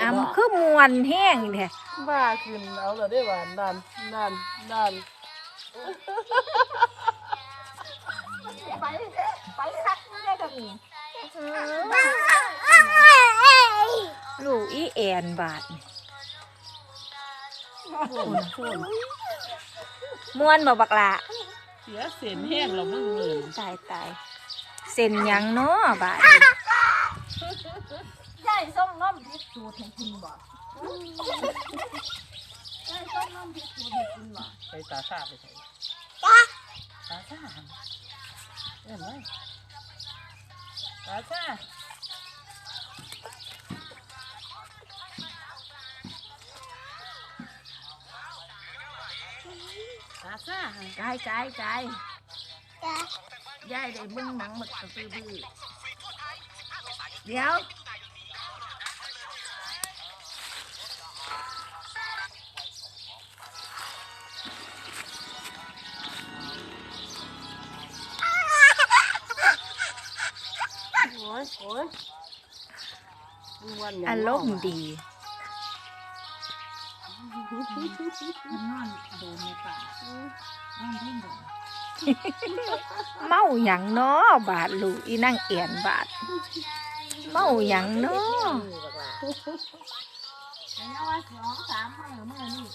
อำคือมวนแห้งแท้บ้าขึ้นเอาละได้หวานนั่นนั่นนั่นไปไปคักได้กับนี่ลูกอีแอนบาดนี่โอ้โหมวนบ่บักละเสียเสียนแห้งเรามึงเงินตายตายเส้นหยังเนาะบาดนี่ยาย ส้มน้ำพริกสูตรให้กินบ่ยายส้มน้ำพริกสูตรให้กินบ่ไปตาซาไปใส่ตาซาเห็นไหมตาซาตาซากายกายกายยายได้เบิ่งหนังมันก็ซื้อบื้อเดี๋ยว โอ้ยโอ้ยวันยังอารมณ์ดีมันนอนโดนในป่านั่งเพ่งบ่เมาหยังเนาะบาดลูกอีนั่งเอียนบาด เมาหยังเนาะแต่เนี่ยว่าสองสามมื้อมื้อนี่